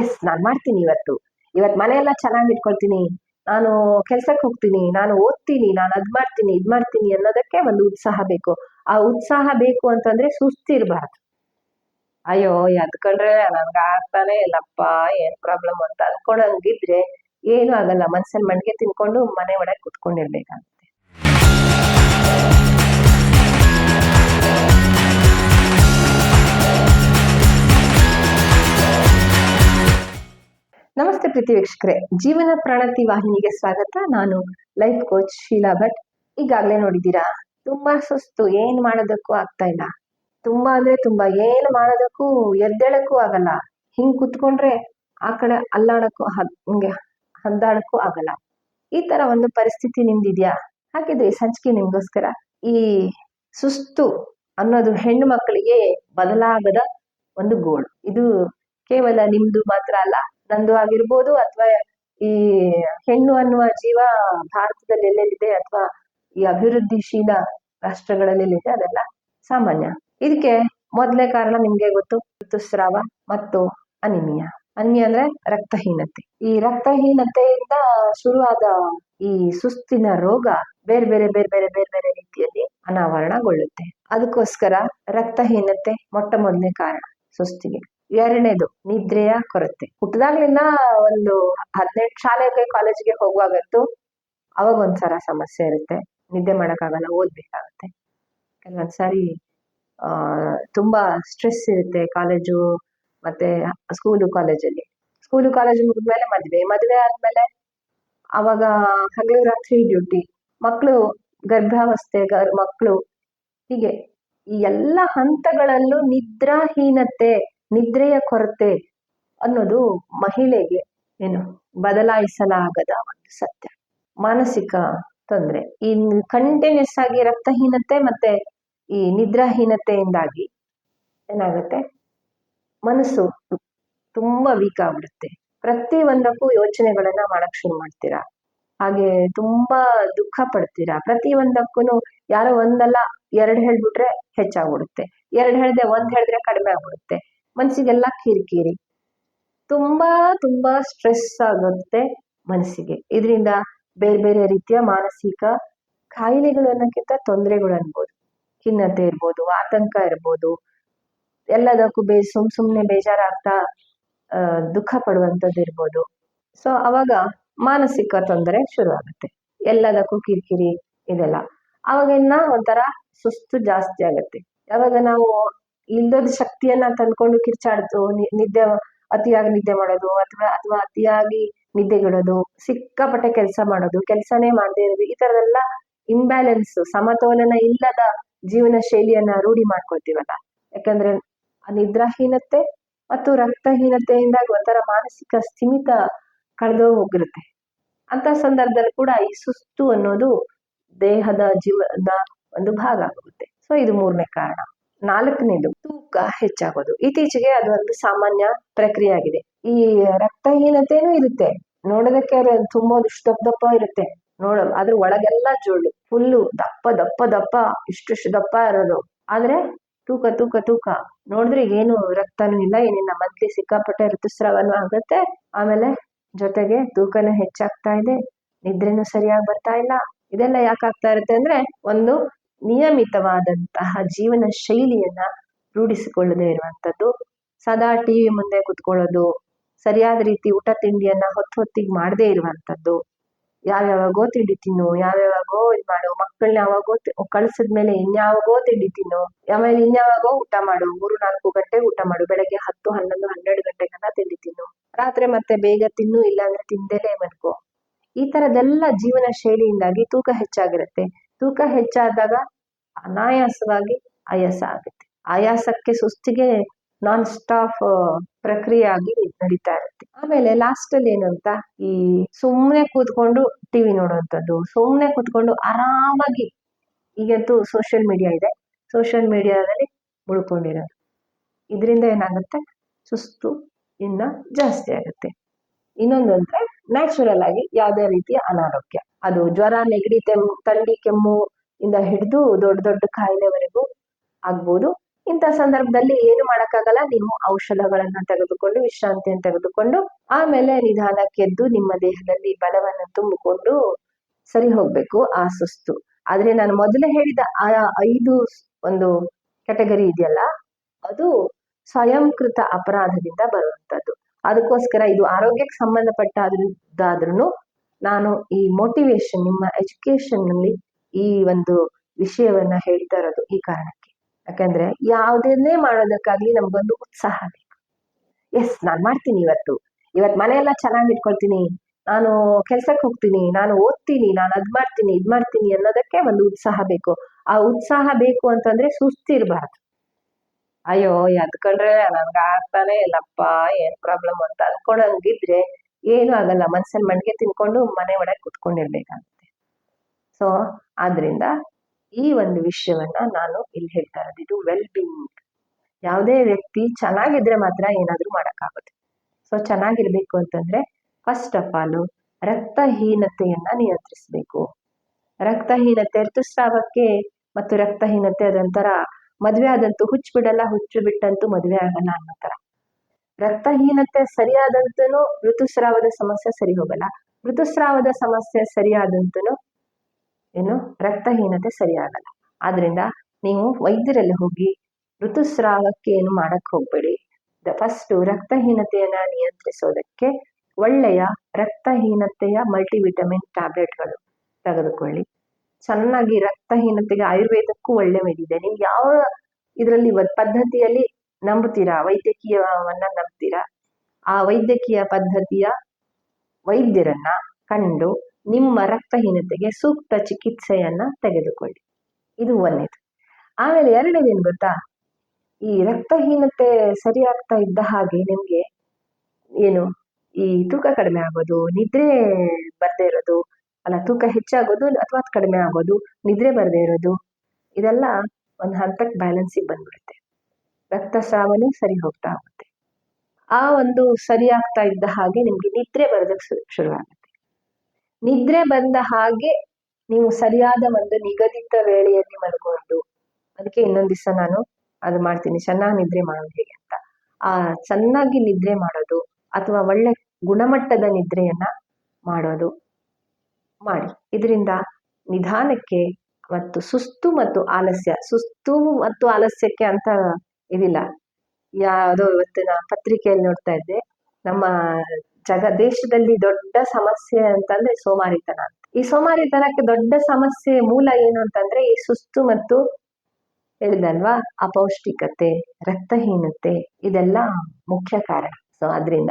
S ನಾನು ಮಾಡ್ತೀನಿ ಇವತ್ತು. ಇವತ್ತು ಮನೆಯೆಲ್ಲ ಚೆನ್ನಾಗಿ ಇಟ್ಕೊಳ್ತೀನಿ. ನಾನು ಕೆಲ್ಸಕ್ಕೆ ಹೋಗ್ತೀನಿ, ನಾನು ಓದ್ತೀನಿ, ನಾನು ಅದ್ ಮಾಡ್ತೀನಿ, ಇದ್ ಮಾಡ್ತೀನಿ ಅನ್ನೋದಕ್ಕೆ ಒಂದು ಉತ್ಸಾಹ ಬೇಕು. ಆ ಉತ್ಸಾಹ ಬೇಕು ಅಂತಂದ್ರೆ ಸುಸ್ತಿರ್ಬಾರ್ದು. ಅಯ್ಯೋ ಎದ್ಕೊಂಡ್ರೆ ನನ್ಗೆ ಆಗ್ತಾನೆ ಇಲ್ಲಪ್ಪ, ಏನ್ ಪ್ರಾಬ್ಲಮ್ ಅಂತ ಅನ್ಕೊಂಡಂಗಿದ್ರೆ ಏನು ಆಗಲ್ಲ. ಮನ್ಸಲ್ಲಿ ಮಣ್ಣಿಗೆ ತಿನ್ಕೊಂಡು ಮನೆ ಒಳಗೆ ಕುತ್ಕೊಂಡಿರ್ಬೇಕಾಗುತ್ತೆ. ನಮಸ್ತೆ ಪ್ರೀತಿ ವೀಕ್ಷಕರೇ. ಜೀವನ ಪ್ರಣತಿ ವಾಹಿನಿಗೆ ಸ್ವಾಗತ. ನಾನು ಲೈಫ್ ಕೋಚ್ ಶೀಲಾ ಭಟ್. ಈಗಾಗಲೇ ನೋಡಿದ್ದೀರಾ? ತುಂಬಾ ಸುಸ್ತು. ಏನ್ ಮಾಡೋದಕ್ಕೂ ಆಗ್ತಾ ಇಲ್ಲ. ತುಂಬಾ ಅಂದ್ರೆ ತುಂಬಾ. ಏನ್ ಮಾಡೋದಕ್ಕೂ, ಎದ್ದೇಳಕ್ಕೂ ಆಗಲ್ಲ. ಹಿಂಗ್ ಕುತ್ಕೊಂಡ್ರೆ ಆ ಕಡೆ ಅಲ್ಲಾಡಕ್ಕೂ ಹಂಗೆ ಹಂದಾಡಕ್ಕೂ ಆಗಲ್ಲ. ಈ ತರ ಒಂದು ಪರಿಸ್ಥಿತಿ ನಿಮ್ದಿದ್ಯಾ? ಹಾಗಿದ್ರೆ ಸಂಚಿಕೆ ನಿಮ್ಗೋಸ್ಕರ ಈ ಸುಸ್ತು ಅನ್ನೋದು ಹೆಣ್ಣು ಮಕ್ಕಳಿಗೆ ಬದಲಾಗದ ಒಂದು ಗೋಳು. ಇದು ಕೇವಲ ನಿಮ್ದು ಮಾತ್ರ ಅಲ್ಲ ನಂದು ಆಗಿರ್ಬೋದು ಅಥವಾ ಈ ಹೆಣ್ಣು ಅನ್ನುವ ಜೀವ ಭಾರತದಲ್ಲಿ ಎಲ್ಲೆಲ್ಲಿದೆ ಅಥವಾ ಈ ಅಭಿವೃದ್ಧಿಶೀಲ ರಾಷ್ಟ್ರಗಳಲ್ಲಿ ಎಲ್ಲಿದೆ ಅದೆಲ್ಲ ಸಾಮಾನ್ಯ. ಇದಕ್ಕೆ ಮೊದಲನೇ ಕಾರಣ ನಿಮ್ಗೆ ಗೊತ್ತು. ಋತುಸ್ರಾವ ಮತ್ತು ಅನಿಮಿಯಾ. ಅನ್ಯ ಅಂದ್ರೆ ರಕ್ತಹೀನತೆ. ಈ ರಕ್ತಹೀನತೆಯಿಂದ ಶುರುವಾದ ಈ ಸುಸ್ತಿನ ರೋಗ ಬೇರೆ ಬೇರೆ ಬೇರೆ ಬೇರೆ ಬೇರೆ ಬೇರೆ ರೀತಿಯಲ್ಲಿ ಅನಾವರಣಗೊಳ್ಳುತ್ತೆ. ಅದಕ್ಕೋಸ್ಕರ ರಕ್ತಹೀನತೆ ಮೊಟ್ಟ ಮೊದಲನೇ ಕಾರಣ ಸುಸ್ತಿಗೆ. ಎರಡನೇದು, ನಿದ್ರೆಯ ಕೊರತೆ. ಹುಟ್ಟದಾಗ್ಲಿಂದ ಒಂದು ಹದಿನೆಂಟು ಶಾಲೆಗೆ ಕಾಲೇಜಿಗೆ ಹೋಗುವಾಗಂತೂ ಅವಾಗ ಒಂದ್ಸಲ ಸಮಸ್ಯೆ ಇರುತ್ತೆ. ನಿದ್ದೆ ಮಾಡಕ್ಕಾಗಲ್ಲ, ಓದ್ಬೇಕಾಗತ್ತೆ. ಕೆಲವೊಂದ್ಸಾರಿ ಆ, ತುಂಬಾ ಸ್ಟ್ರೆಸ್ ಇರುತ್ತೆ ಕಾಲೇಜು ಮತ್ತೆ ಸ್ಕೂಲು ಕಾಲೇಜಲ್ಲಿ ಸ್ಕೂಲು ಕಾಲೇಜು ಮುಗಿದ್ಮೇಲೆ ಮದ್ವೆ ಮದ್ವೆ ಆದ್ಮೇಲೆ ಅವಾಗ ಹಗಲು ರಾತ್ರಿ ಡ್ಯೂಟಿ ಮಕ್ಕಳು ಗರ್ಭಾವಸ್ಥೆ, ಗರ್ ಮಕ್ಕಳು ಹೀಗೆ ಈ ಎಲ್ಲ ಹಂತಗಳಲ್ಲೂ ನಿದ್ರಾಹೀನತೆ ನಿದ್ರೆಯ ಕೊರತೆ ಅನ್ನೋದು ಮಹಿಳೆಗೆ ಏನು ಬದಲಾಯಿಸಲಾಗದ ಒಂದು ಸತ್ಯ. ಮಾನಸಿಕ ತೊಂದರೆ. ಈ ಕಂಟಿನ್ಯೂಸ್ ಆಗಿ ರಕ್ತಹೀನತೆ ಮತ್ತೆ ಈ ನಿದ್ರಾಹೀನತೆಯಿಂದಾಗಿ ಏನಾಗುತ್ತೆ? ಮನಸ್ಸು ತುಂಬಾ ವೀಕ್ ಆಗ್ಬಿಡುತ್ತೆ. ಪ್ರತಿ ಒಂದಕ್ಕೂ ಯೋಚನೆಗಳನ್ನ ಮಾಡಕ್ ಶುರು ಮಾಡ್ತೀರಾ? ಹಾಗೆ ತುಂಬಾ ದುಃಖ ಪಡ್ತೀರಾ? ಪ್ರತಿ ಒಂದಕ್ಕೂ ಯಾರೋ ಒಂದಲ್ಲ, ಎರಡ್ ಹೇಳ್ಬಿಟ್ರೆ ಹೆಚ್ಚಾಗ್ಬಿಡುತ್ತೆ. ಎರಡ್ ಹೇಳ್ದೆ ಒಂದ್ ಹೇಳಿದ್ರೆ ಕಡಿಮೆ ಆಗ್ಬಿಡುತ್ತೆ. ಮನ್ಸಿಗೆಲ್ಲ ಕಿರಿಕಿರಿ. ತುಂಬಾ ತುಂಬಾ ಸ್ಟ್ರೆಸ್ ಆಗುತ್ತೆ ಮನಸ್ಸಿಗೆ ಇದರಿಂದ ಬೇರೆ ಬೇರೆ ರೀತಿಯ ಮಾನಸಿಕ ಕಾಯಿಲೆಗಳು ಅನ್ನೋಕ್ಕಿಂತ ತೊಂದರೆಗಳು ಅನ್ಬೋದು ಖಿನ್ನತೆ ಇರ್ಬೋದು, ಆತಂಕ ಇರ್ಬೋದು, ಎಲ್ಲದಕ್ಕೂ ಬೇ, ಸುಮ್ ಸುಮ್ಮನೆ ಬೇಜಾರಾಗ್ತಾ ದುಃಖ ಪಡುವಂಥದ್ದು ಇರ್ಬೋದು. ಸೊ ಅವಾಗ ಮಾನಸಿಕ ತೊಂದರೆ ಶುರು ಆಗುತ್ತೆ ಎಲ್ಲದಕ್ಕೂ ಕಿರಿಕಿರಿ ಇದೆಲ್ಲ. ಅವಾಗಿನ್ನ ಒಂಥರ ಸುಸ್ತು ಜಾಸ್ತಿ ಆಗುತ್ತೆ. ಯಾವಾಗ ನಾವು ಇಲ್ದದ ಶಕ್ತಿಯನ್ನ ತಂದ್ಕೊಂಡು ಕಿರ್ಚಾಡ್ತು ನಿದ್ದೆ, ಅತಿಯಾಗಿ ನಿದ್ದೆ ಮಾಡೋದು ಅಥವಾ ಅಥವಾ ಅತಿಯಾಗಿ ನಿದ್ದೆಗಿಡೋದು ಸಿಕ್ಕಾಪಟ್ಟೆ ಕೆಲಸ ಮಾಡೋದು, ಕೆಲಸನೇ ಮಾಡದೇ ಇರೋದು, ಈ ತರದೆಲ್ಲ ಇಂಬ್ಯಾಲೆನ್ಸ್ ಸಮತೋಲನ ಇಲ್ಲದ ಜೀವನ ಶೈಲಿಯನ್ನ ರೂಢಿ ಮಾಡ್ಕೊಳ್ತೀವಲ್ಲ. ಯಾಕಂದ್ರೆ ನಿದ್ರಾಹೀನತೆ ಮತ್ತು ರಕ್ತಹೀನತೆಯಿಂದಾಗಿ ಒಂಥರ ಮಾನಸಿಕ ಸ್ಥಿಮಿತ ಕಳೆದು ಹೋಗಿರುತ್ತೆ. ಅಂತ ಸಂದರ್ಭದಲ್ಲಿ ಕೂಡ ಈ ಸುಸ್ತು ಅನ್ನೋದು ದೇಹದ ಜೀವನದ ಒಂದು ಭಾಗ ಆಗುತ್ತೆ. ಸೊ ಇದು ಮೂರನೇ ಕಾರಣ. ನಾಲ್ಕನೇದು ತೂಕ ಹೆಚ್ಚಾಗೋದು. ಇತ್ತೀಚೆಗೆ ಅದು ಒಂದು ಸಾಮಾನ್ಯ ಪ್ರಕ್ರಿಯೆ ಆಗಿದೆ ಈ ರಕ್ತಹೀನತೆನೂ ಇರುತ್ತೆ. ನೋಡೋದಕ್ಕೆ ಅವ್ರ ತುಂಬಾ ದಪ್ಪ ದಪ್ಪ ಇರುತ್ತೆ. ನೋಡ ಅದ್ರ ಒಳಗೆಲ್ಲ ಜೋಳು ಫುಲ್ಲು ದಪ್ಪ ದಪ್ಪ ದಪ್ಪ ಇಷ್ಟು ಇಷ್ಟು ದಪ್ಪ ಇರೋದು. ಆದ್ರೆ ತೂಕ ತೂಕ ತೂಕ. ನೋಡಿದ್ರೆ ಏನು ರಕ್ತನೂ ಇಲ್ಲ, ಏನಿಲ್ಲ. ಮಂತ್ಲಿ ಸಿಕ್ಕಾಪಟ್ಟೆ ಋತುಸ್ರಾವನು ಆಗುತ್ತೆ. ಆಮೇಲೆ ಜೊತೆಗೆ ತೂಕನೂ ಹೆಚ್ಚಾಗ್ತಾ ಇದೆ. ನಿದ್ರೆನೂ ಸರಿಯಾಗಿ ಬರ್ತಾ ಇಲ್ಲ. ಇದೆಲ್ಲ ಯಾಕಾಗ್ತಾ ಇರುತ್ತೆ ಅಂದ್ರೆ ಒಂದು ನಿಯಮಿತವಾದಂತಹ ಜೀವನ ಶೈಲಿಯನ್ನ ರೂಢಿಸಿಕೊಳ್ಳದೆ ಇರುವಂಥದ್ದು. ಸದಾ ಟಿವಿ ಮುಂದೆ ಕುತ್ಕೊಳ್ಳೋದು, ಸರಿಯಾದ ರೀತಿ ಊಟ ತಿಂಡಿಯನ್ನ ಹೊತ್ತು ಹೊತ್ತಿಗೆ ಮಾಡದೇ ಇರುವಂಥದ್ದು. ಯಾವ್ಯಾವಾಗೋ ತಿಂಡಿ ತಿನ್ನು ಯಾವ್ಯಾವಾಗೋ ಇದು ಮಾಡು ಮಕ್ಕಳನ್ನ ಯಾವಾಗೋ ಕಳ್ಸಿದ್ಮೇಲೆ ಇನ್ಯಾವಾಗೋ ತಿಂಡಿ ತಿನ್ನು, ಆಮೇಲೆ ಇನ್ಯಾವಾಗೋ ಊಟ ಮಾಡು, ಮೂರು ನಾಲ್ಕು ಗಂಟೆಗೆ ಊಟ ಮಾಡು, ಬೆಳಗ್ಗೆ ಹತ್ತು, ಹನ್ನೊಂದು, ಹನ್ನೆರಡು ಗಂಟೆಗೆಲ್ಲ ತಿಂಡಿ ತಿನ್ನು. ರಾತ್ರಿ ಮತ್ತೆ ಬೇಗ ತಿನ್ನು, ಇಲ್ಲಾಂದ್ರೆ ತಿಂದೇನೆ ಮಲ್ಕೋ ಈ ತರದೆಲ್ಲ ಜೀವನ ಶೈಲಿಯಿಂದಾಗಿ ತೂಕ ಹೆಚ್ಚಾಗಿರುತ್ತೆ. ತೂಕ ಹೆಚ್ಚಾದಾಗ ಅನಾಯಾಸವಾಗಿ ಆಯಾಸ ಆಗುತ್ತೆ. ಆಯಾಸಕ್ಕೆ ಸುಸ್ತಿಗೆ ನಾನ್ ಸ್ಟಾಪ್ ಪ್ರಕ್ರಿಯೆ ಆಗಿ ನಡೀತಾ ಇರುತ್ತೆ. ಆಮೇಲೆ ಲಾಸ್ಟ್ ಅಲ್ಲಿ ಏನಂತ, ಈ ಸುಮ್ಮನೆ ಕೂತ್ಕೊಂಡು ಟಿವಿ ನೋಡುವಂಥದ್ದು ಸುಮ್ಮನೆ ಕೂತ್ಕೊಂಡು ಆರಾಮಾಗಿ ಈಗಂತೂ ಸೋಷಿಯಲ್ ಮೀಡಿಯಾ ಇದೆ. ಸೋಷಿಯಲ್ ಮೀಡಿಯಾದಲ್ಲಿ ಮುಳ್ಕೊಂಡಿರೋದು. ಇದರಿಂದ ಏನಾಗುತ್ತೆ? ಸುಸ್ತು ಇನ್ನ ಜಾಸ್ತಿ ಆಗುತ್ತೆ. ಇನ್ನೊಂದಂದ್ರೆ ನ್ಯಾಚುರಲ್ ಆಗಿ ಯಾವುದೇ ರೀತಿಯ ಅನಾರೋಗ್ಯ. ಅದು ಜ್ವರ ನೆಗಡಿ ತೆಮ್ಮು ಥಂಡಿ ಕೆಮ್ಮು ಇಂದ ಹಿಡಿದು ದೊಡ್ಡ ದೊಡ್ಡ ಕಾಯಿಲೆವರೆಗೂ ಆಗ್ಬೋದು. ಇಂಥ ಸಂದರ್ಭದಲ್ಲಿ ಏನು ಮಾಡೋಕ್ಕಾಗಲ್ಲ, ನೀವು ಔಷಧಗಳನ್ನ ತೆಗೆದುಕೊಂಡು, ವಿಶ್ರಾಂತಿಯನ್ನು ತೆಗೆದುಕೊಂಡು, ಆಮೇಲೆ ನಿಧಾನಕ್ಕೆ ಎದ್ದು ನಿಮ್ಮ ದೇಹದಲ್ಲಿ ಬಲವನ್ನು ತುಂಬಿಕೊಂಡು ಸರಿ ಹೋಗ್ಬೇಕು, ಆ ಸುಸ್ತು. ಆದ್ರೆ ನಾನು ಮೊದಲೇ ಹೇಳಿದ ಆ ಐದು ಒಂದು ಕ್ಯಾಟಗರಿ ಇದೆಯಲ್ಲ, ಅದು ಸ್ವಯಂಕೃತ ಅಪರಾಧದಿಂದ ಬರುವಂತದ್ದು ಅದಕ್ಕೋಸ್ಕರ ಇದು ಆರೋಗ್ಯಕ್ಕೆ ಸಂಬಂಧಪಟ್ಟಾದ್ರೂ ನಾನು ಈ ಮೋಟಿವೇಶನ್ ನಿಮ್ಮ ಎಜುಕೇಶನ್ನಲ್ಲಿ ಈ ಒಂದು ವಿಷಯವನ್ನ ಹೇಳ್ತಾ ಇರೋದು ಈ ಕಾರಣಕ್ಕೆ. ಯಾಕಂದ್ರೆ ಯಾವುದನ್ನೇ ಮಾಡೋದಕ್ಕಾಗ್ಲಿ ನಮ್ಗೊಂದು ಉತ್ಸಾಹ ಬೇಕು. ಎಸ್ ನಾನ್ ಮಾಡ್ತೀನಿ ಇವತ್ತು. ಇವತ್ತು ಮನೆಯೆಲ್ಲ ಚೆನ್ನಾಗಿ ಇಟ್ಕೊಳ್ತೀನಿ. ನಾನು ಕೆಲ್ಸಕ್ಕೆ ಹೋಗ್ತೀನಿ. ನಾನು ಓದ್ತೀನಿ. ನಾನು ಅದ್ ಮಾಡ್ತೀನಿ, ಇದ್ ಮಾಡ್ತೀನಿ ಅನ್ನೋದಕ್ಕೆ ಒಂದು ಉತ್ಸಾಹ ಬೇಕು. ಆ ಉತ್ಸಾಹ ಬೇಕು ಅಂತಂದ್ರೆ ಸುಸ್ತಿರ್ಬಾರ್ದು. ಅಯ್ಯೋ, ಎದ್ಕೊಂಡ್ರೆ ನನ್ಗೆ ಆಗ್ತಾನೆ ಇಲ್ಲಪ್ಪ, ಏನ್ ಪ್ರಾಬ್ಲಮ್ ಅಂತ ಅನ್ಕೊಳಂಗಿದ್ರೆ ಏನು ಆಗಲ್ಲ. ಮನ್ಸಲ್ಲಿ ಮಂಡಿಗೆ ತಿನ್ಕೊಂಡು ಮನೆ ಒಳಗೆ ಕುತ್ಕೊಂಡಿರ್ಬೇಕಾಗುತ್ತೆ. ಸೊ ಆದ್ರಿಂದ ಈ ಒಂದು ವಿಷಯವನ್ನ ನಾನು ಇಲ್ಲಿ ಹೇಳ್ತಾ ಇರೋದು, ಇದು ವೆಲ್ ಬೀಯಿಂಗ್ ಯಾವುದೇ ವ್ಯಕ್ತಿ ಚೆನ್ನಾಗಿದ್ರೆ ಮಾತ್ರ ಏನಾದರೂ ಮಾಡೋಕ್ಕಾಗುತ್ತೆ. ಸೊ ಚೆನ್ನಾಗಿರ್ಬೇಕು ಅಂತಂದ್ರೆ ಫಸ್ಟ್ ಆಫ್ ಆಲ್ ರಕ್ತಹೀನತೆಯನ್ನ ನಿಯಂತ್ರಿಸಬೇಕು. ರಕ್ತಹೀನತೆ ಋತುಸ್ರಾವಕ್ಕೆ ಮತ್ತು ರಕ್ತಹೀನತೆ ಅದೊಂಥರ ಮದುವೆ ಆದಂತೂ ಹುಚ್ಚು ಬಿಡಲ್ಲ ಹುಚ್ಚು ಬಿಟ್ಟಂತೂ ಮದುವೆ ಆಗಲ್ಲ ಅನ್ನೋ ತರ. ರಕ್ತಹೀನತೆ ಸರಿಯಾದಂತೂ ಋತುಸ್ರಾವದ ಸಮಸ್ಯೆ ಸರಿ ಹೋಗಲ್ಲ ಋತುಸ್ರಾವದ ಸಮಸ್ಯೆ ಸರಿಯಾದಂತೂ ಏನು? ರಕ್ತಹೀನತೆ ಸರಿಯಾಗಲ್ಲ. ಆದ್ರಿಂದ ನೀವು ವೈದ್ಯರಲ್ಲಿ ಹೋಗಿ ಋತುಸ್ರಾವಕ್ಕೆ ಏನು ಮಾಡಕ್ ಹೋಗ್ಬೇಡಿ. ಫಸ್ಟ್ ರಕ್ತಹೀನತೆಯನ್ನ ನಿಯಂತ್ರಿಸೋದಕ್ಕೆ ಒಳ್ಳೆಯ ರಕ್ತಹೀನತೆಯ ಮಲ್ಟಿವಿಟಮಿನ್ ಟ್ಯಾಬ್ಲೆಟ್ಗಳು ತೆಗೆದುಕೊಳ್ಳಿ. ಚೆನ್ನಾಗಿ ರಕ್ತಹೀನತೆಗೆ ಆಯುರ್ವೇದಕ್ಕೂ ಒಳ್ಳೆ ಮೆಡಿದೆ ನೀವು ಯಾವ ಇದರಲ್ಲಿ ಪದ್ಧತಿಯಲ್ಲಿ ನಂಬುತ್ತೀರಾ? ವೈದ್ಯಕೀಯವನ್ನ ನಂಬ್ತೀರಾ ಆ ವೈದ್ಯಕೀಯ ಪದ್ಧತಿಯ ವೈದ್ಯರನ್ನ ಕಂಡು ನಿಮ್ಮ ರಕ್ತಹೀನತೆಗೆ ಸೂಕ್ತ ಚಿಕಿತ್ಸೆಯನ್ನ ತೆಗೆದುಕೊಳ್ಳಿ. ಇದು ಒಂದೇದು. ಆಮೇಲೆ ಎರಡನೇದೇನು ಗೊತ್ತಾ? ಈ ರಕ್ತಹೀನತೆ ಸರಿಯಾಗ್ತಾ ಇದ್ದ ಹಾಗೆ ನಿಮ್ಗೆ ಏನು? ಈ ತೂಕ ಕಡಿಮೆ ಆಗೋದು, ನಿದ್ರೆ ಬರದೇ ಇರೋದು, ಅಲ್ಲ ತೂಕ ಹೆಚ್ಚಾಗೋದು ಅಥವಾ ಕಡಿಮೆ ಆಗೋದು, ನಿದ್ರೆ ಬರದೇ ಇರೋದು, ಇದೆಲ್ಲ ಒಂದು ಹಂತಕ್ಕೆ ಬ್ಯಾಲೆನ್ಸಿಗೆ ಬಂದ್ಬಿಡುತ್ತೆ. ರಕ್ತಸ್ರಾವನೂ ಸರಿ ಹೋಗ್ತಾ ಹೋಗುತ್ತೆ ಆ ಒಂದು ಸರಿಯಾಗ್ತಾ ಇದ್ದ ಹಾಗೆ ನಿಮ್ಗೆ ನಿದ್ರೆ ಬರೋದಕ್ಕೆ ಶುರುವಾಗುತ್ತೆ. ನಿದ್ರೆ ಬಂದ ಹಾಗೆ ನೀವು ಸರಿಯಾದ ಒಂದು ನಿಗದಿತ ವೇಳೆಯಲ್ಲಿ ಮಲ್ಕೊಂಡು, ಅದಕ್ಕೆ ಇನ್ನೊಂದು ದಿವಸ ನಾನು ಅದು ಮಾಡ್ತೀನಿ. ಚೆನ್ನಾಗಿ ನಿದ್ರೆ ಮಾಡೋದು ಹೇಗೆ ಅಂತ. ಆ ಚೆನ್ನಾಗಿ ನಿದ್ರೆ ಮಾಡೋದು ಅಥವಾ ಒಳ್ಳೆ ಗುಣಮಟ್ಟದ ನಿದ್ರೆಯನ್ನ ಮಾಡೋದು ಮಾಡಿ. ಇದರಿಂದ ನಿಧಾನಕ್ಕೆ ಮತ್ತು ಸುಸ್ತು ಮತ್ತು ಆಲಸ್ಯ, ಸುಸ್ತು ಮತ್ತು ಆಲಸ್ಯಕ್ಕೆ ಅಂತ ಇದಿಲ್ಲ. ಯಾವುದೋ ಇವತ್ತಿನ ಪತ್ರಿಕೆಯಲ್ಲಿ ನೋಡ್ತಾ ಇದ್ದೆ. ನಮ್ಮ ಜಗ, ದೇಶದಲ್ಲಿ ದೊಡ್ಡ ಸಮಸ್ಯೆ ಅಂತಂದ್ರೆ ಸೋಮಾರಿತನ ಅಂತ. ಈ ಸೋಮಾರಿತನಕ್ಕೆ ದೊಡ್ಡ ಸಮಸ್ಯೆ ಮೂಲ ಏನು ಅಂತಂದ್ರೆ ಈ ಸುಸ್ತು ಮತ್ತು ಹೇಳಿದಲ್ವಾ ಅಪೌಷ್ಟಿಕತೆ, ರಕ್ತಹೀನತೆ, ಇದೆಲ್ಲ ಮುಖ್ಯ ಕಾರಣ. ಸೊ ಅದರಿಂದ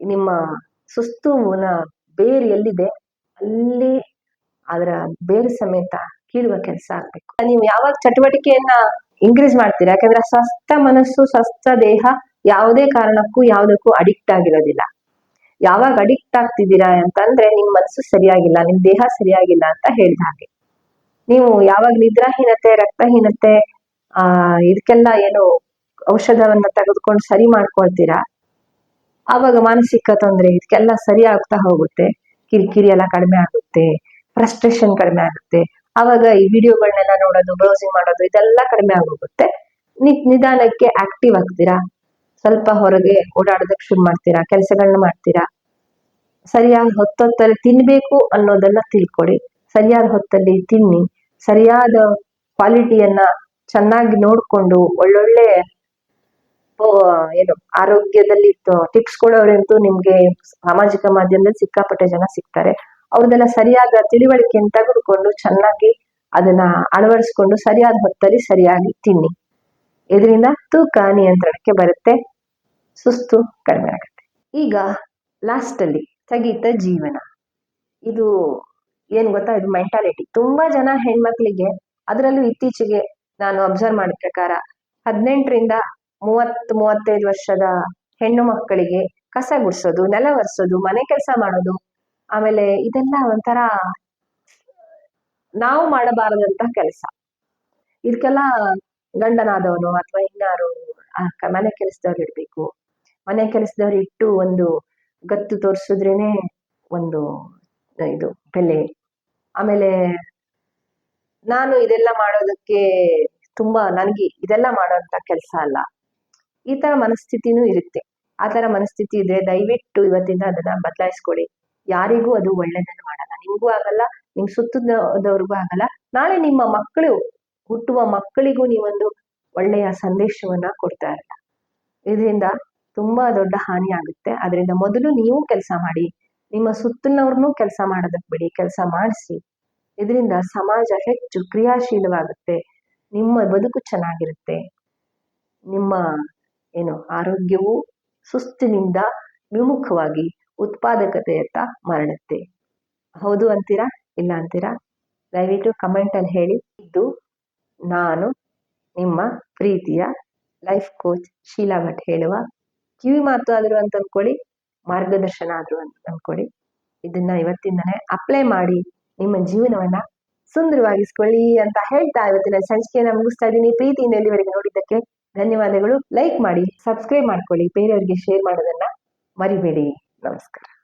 ನಿಮ್ಮ ಸುಸ್ತು ಮೂಲ ಬೇರು ಎಲ್ಲಿದೆ? ಅಲ್ಲಿ ಅದರ ಬೇರು ಸಮೇತ ಕೀಳುವ ಕೆಲಸ ಆಗ್ಬೇಕು. ನೀವು ಯಾವಾಗ ಚಟುವಟಿಕೆಯನ್ನ ಇನ್ಕ್ರೀಸ್ ಮಾಡ್ತೀರಾ? ಯಾಕಂದ್ರೆ ಸ್ವಸ್ಥ ಮನಸ್ಸು ಸ್ವಸ್ಥ ದೇಹ ಯಾವುದೇ ಕಾರಣಕ್ಕೂ ಯಾವುದಕ್ಕೂ ಅಡಿಕ್ಟ್ ಆಗಿರೋದಿಲ್ಲ. ಯಾವಾಗ ಅಡಿಕ್ಟ್ ಆಗ್ತಿದ್ದೀರಾ ಅಂತಂದ್ರೆ ನಿಮ್ ಮನಸ್ಸು ಸರಿಯಾಗಿಲ್ಲ, ನಿಮ್ ದೇಹ ಸರಿಯಾಗಿಲ್ಲ ಅಂತ ಹೇಳಿದ ಹಾಗೆ. ನೀವು ಯಾವಾಗ ನಿದ್ರಾಹೀನತೆ, ರಕ್ತಹೀನತೆ, ಆ, ಇದಕ್ಕೆಲ್ಲ ಏನು ಔಷಧವನ್ನ ತೆಗೆದುಕೊಂಡು ಸರಿ ಮಾಡ್ಕೊಳ್ತೀರಾ? ಆವಾಗ ಮಾನಸಿಕ ತೊಂದರೆ, ಇದಕ್ಕೆಲ್ಲ ಸರಿ ಆಗ್ತಾ ಹೋಗುತ್ತೆ. ಕಿರಿಕಿರಿ ಎಲ್ಲ ಕಡಿಮೆ ಆಗುತ್ತೆ. ಫ್ರಸ್ಟ್ರೇಷನ್ ಕಡಿಮೆ ಆಗುತ್ತೆ. ಆವಾಗ ಈ ವಿಡಿಯೋಗಳನ್ನೆಲ್ಲ ನೋಡೋದು ಬ್ರೌಸಿಂಗ್ ಮಾಡೋದು, ಇದೆಲ್ಲ ಕಡಿಮೆ ಆಗೋಗುತ್ತೆ. ನಿ ನಿಧಾನಕ್ಕೆ ಆಕ್ಟಿವ್ ಆಗ್ತೀರಾ? ಸ್ವಲ್ಪ ಹೊರಗೆ ಓಡಾಡೋದಕ್ಕೆ ಶುರು ಮಾಡ್ತೀರಾ? ಕೆಲಸಗಳನ್ನ ಮಾಡ್ತೀರಾ? ಸರಿಯಾದ ಹೊತ್ತೊತ್ತಲ್ಲಿ ತಿನ್ಬೇಕು ಅನ್ನೋದನ್ನ ತಿಳ್ಕೊಡಿ. ಸರಿಯಾದ ಹೊತ್ತಲ್ಲಿ ತಿನ್ನಿ. ಸರಿಯಾದ ಕ್ವಾಲಿಟಿಯನ್ನ ಚೆನ್ನಾಗಿ ನೋಡ್ಕೊಂಡು ಒಳ್ಳೊಳ್ಳೆ ಏನು, ಆರೋಗ್ಯದಲ್ಲಿ ಟಿಪ್ಸ್ ಕೊಡೋರಂತೂ ನಿಮ್ಗೆ ಸಾಮಾಜಿಕ ಮಾಧ್ಯಮದಲ್ಲಿ ಸಿಕ್ಕಾಪಟ್ಟೆ ಜನ ಸಿಗ್ತಾರೆ. ಅವ್ರದೆಲ್ಲ ಸರಿಯಾದ ತಿಳಿವಳಿಕೆಯನ್ನು ತೆಗೆದುಕೊಂಡು ಚೆನ್ನಾಗಿ ಅದನ್ನ ಅಳವಡಿಸ್ಕೊಂಡು ಸರಿಯಾದ ಹೊತ್ತಲ್ಲಿ ಸರಿಯಾಗಿ ತಿನ್ನಿ. ಇದರಿಂದ ತೂಕ ನಿಯಂತ್ರಣಕ್ಕೆ ಬರುತ್ತೆ, ಸುಸ್ತು ಕಡಿಮೆ ಆಗುತ್ತೆ. ಈಗ ಲಾಸ್ಟ್ ಅಲ್ಲಿ ಸ್ಥಗಿತ ಜೀವನ. ಇದು ಏನ್ ಗೊತ್ತಾ? ಇದು ಮೆಂಟಾಲಿಟಿ ತುಂಬಾ ಜನ ಹೆಣ್ಮಕ್ಳಿಗೆ ಅದರಲ್ಲೂ ಇತ್ತೀಚೆಗೆ ನಾನು ಅಬ್ಸರ್ವ್ ಮಾಡಿದ ಪ್ರಕಾರ ಹದಿನೆಂಟರಿಂದ ಮೂವತ್ತು, ಮೂವತ್ತೈದು ವರ್ಷದ ಹೆಣ್ಣು ಮಕ್ಕಳಿಗೆ ಕಸ ಗುಡಿಸೋದು, ನೆಲ ಒರೆಸೋದು, ಮನೆ ಕೆಲಸ ಮಾಡೋದು ಆಮೇಲೆ ಇದೆಲ್ಲ ಒಂಥರ ನಾವು ಮಾಡಬಾರದಂತ ಕೆಲಸ. ಇದಕ್ಕೆಲ್ಲ ಗಂಡನಾದವನು ಅಥವಾ ಇನ್ನಾರು ಮನೆ ಕೆಲಸದವ್ರು ಇಡ್ಬೇಕು ಮನೆ ಕೆಲಸದವ್ರು ಇಟ್ಟು ಒಂದು ಗತ್ತು ತೋರಿಸಿದ್ರೇನೆ ಒಂದು ಇದು ಬೆಲೆ. ಆಮೇಲೆ ನಾನು ಇದೆಲ್ಲ ಮಾಡೋದಕ್ಕೆ ತುಂಬಾ ನನಗೆ ಇದೆಲ್ಲ ಮಾಡೋಂತ ಕೆಲಸ ಅಲ್ಲ. ಈ ತರ ಮನಸ್ಥಿತಿನೂ ಇರುತ್ತೆ. ಆ ತರ ಮನಸ್ಥಿತಿ ಇದ್ರೆ ದಯವಿಟ್ಟು ಇವತ್ತಿಂದ ಅದನ್ನ ಬದಲಾಯಿಸ್ಕೊಳ್ಳಿ ಯಾರಿಗೂ ಅದು ಒಳ್ಳೇದನ್ನು ಮಾಡಲ್ಲ. ನಿಮಗೂ ಆಗಲ್ಲ, ನಿಮ್ ಸುತ್ತದವ್ರಿಗೂ ಆಗಲ್ಲ. ನಾಳೆ ನಿಮ್ಮ ಮಕ್ಕಳು ಹುಟ್ಟುವ ಮಕ್ಕಳಿಗೂ ನೀವೊಂದು ಒಳ್ಳೆಯ ಸಂದೇಶವನ್ನ ಕೊಡ್ತಾ ಇರಲ್ಲ. ಇದರಿಂದ ತುಂಬಾ ದೊಡ್ಡ ಹಾನಿ ಆಗುತ್ತೆ. ಅದರಿಂದ ಮೊದಲು ನೀವು ಕೆಲಸ ಮಾಡಿ, ನಿಮ್ಮ ಸುತ್ತಲಿನವ್ರನ್ನೂ ಕೆಲಸ ಮಾಡೋದಕ್ಕೆ ಬಿಡಿ, ಕೆಲಸ ಮಾಡಿಸಿ. ಇದರಿಂದ ಸಮಾಜ ಹೆಚ್ಚು ಕ್ರಿಯಾಶೀಲವಾಗುತ್ತೆ. ನಿಮ್ಮ ಬದುಕು ಚೆನ್ನಾಗಿರುತ್ತೆ. ನಿಮ್ಮ, ಏನು, ಆರೋಗ್ಯವು ಸುಸ್ತಿನಿಂದ ವಿಮುಖವಾಗಿ ಉತ್ಪಾದಕತೆಯತ್ತ ಮರಳುತ್ತೆ. ಹೌದು ಅಂತೀರಾ? ಇಲ್ಲ ಅಂತೀರಾ? ದಯವಿಟ್ಟು ಕಮೆಂಟಲ್ಲಿ ಹೇಳಿ. ಇದು ನಾನು, ನಿಮ್ಮ ಪ್ರೀತಿಯ ಲೈಫ್ ಕೋಚ್ ಶೀಲಾ ಭಟ್ ಹೇಳುವ ಕಿವಿ ಮಾತು ಆದರೂ ಅಂತ ಅಂದ್ಕೊಳ್ಳಿ ಮಾರ್ಗದರ್ಶನ ಆದರೂ ಅಂತ ಅಂದ್ಕೊಳ್ಳಿ ಇದನ್ನ ಇವತ್ತಿಂದನೇ ಅಪ್ಲೈ ಮಾಡಿ, ನಿಮ್ಮ ಜೀವನವನ್ನ ಸುಂದರವಾಗಿಸ್ಕೊಳ್ಳಿ ಅಂತ ಹೇಳ್ತಾ ಇವತ್ತಿನ ಸಂಚಿಕೆಯನ್ನು ಮುಗಿಸ್ತಾ ಇದ್ದೀನಿ. ಪ್ರೀತಿಯಿಂದ ಇಲ್ಲಿವರೆಗೆ ನೋಡಿದ್ದಕ್ಕೆ ಧನ್ಯವಾದಗಳು. ಲೈಕ್ ಮಾಡಿ ಸಬ್ಸ್ಕ್ರೈಬ್ ಮಾಡ್ಕೊಳ್ಳಿ. ಬೇರೆಯವರಿಗೆ ಶೇರ್ ಮಾಡೋದನ್ನ ಮರಿಬೇಡಿ. ナマスカラ。